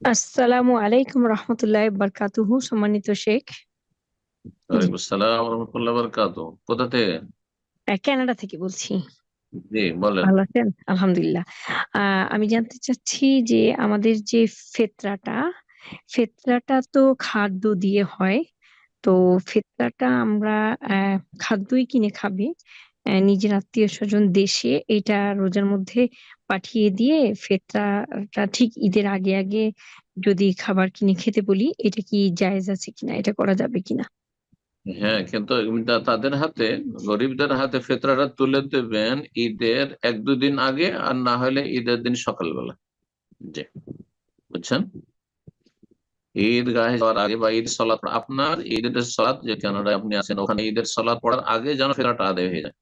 আসসালামু আলাইকুম রহমতুল্লাহ বারকাতুহু সম্মানিত শেখ। ওয়ালাইকুম আসসালাম রহমতুল্লাহ বরকাত কোথা থেকে? কানাডা থেকে বলছি। জি বলেন। ভালো আছেন? আলহামদুলিল্লাহ। আহ, আমি জানতে চাচ্ছি যে আমাদের যে ফেতরাটা ফেতরাটা তো খাদ্য দিয়ে হয়। তো ফেতরাটা আমরা খাদ্যই কিনে খাবে। নিজের আত্মীয় স্বজন দেশে এটা রোজার মধ্যে পাঠিয়ে দিয়ে ফেতরাটা ঠিক ঈদের আগে আগে যদি খাবার কিনে খেতে বলি, এটা কি জায়েজ আছে কিনা? এটা করা যাবে কিনা? হ্যাঁ কিন্তু তাদের হাতে, গরিবদের হাতে ফেতরাটা তুলে দেবেন ঈদের এক দুদিন আগে আর না হলে ঈদের দিন সকালবেলা। জি, বুঝছেন? ঈদ গাহে যাওয়ার আগে বা ঈদ সলাৎ আপনার ঈদের সলাৎ যে কানাডায় আপনি আছেন, ওখানে ঈদের সলাৎ পড়ার আগে যেন ফেরাটা আদায় হয়ে যায়।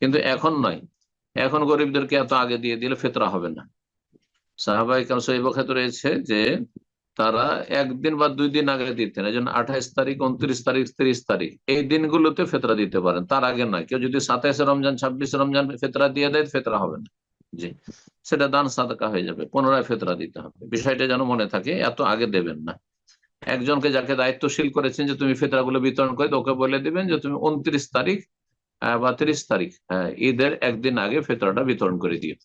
কিন্তু এখন নয়। এখন গরিবদেরকে এত আগে দিয়ে দিলে ফেতরা হবে না। সাহাবাই কারণ সহিব রয়েছে যে তারা একদিন বা দুই দিন আগে দিতেন, এই জন্য আঠাইশ তারিখ, উনত্রিশ তারিখ, তিরিশ তারিখ, এই দিনগুলোতে ফেতরা দিতে পারেন। তার আগে নয়। কেউ যদি সাতাইশে রমজান, ছাব্বিশে রমজান ফেতরা দিয়ে দেয়, ফেতরা হবে না। জি। সেটা দান সাদকা হয়ে যাবে। পুনরায় ফেতরা দিতে হবে। বিষয়টা যেন মনে থাকে, এত আগে দেবেন না। একজনকে যাকে দায়িত্বশীল করেছেন যে, তুমি ফেতরাগুলো বিতরণ করে, ওকে বলে দিবেন যে, তুমি উনত্রিশ তারিখ বা তিরিশ তারিখ ঈদের একদিন আগে ফেতরাটা বিতরণ করে দিও।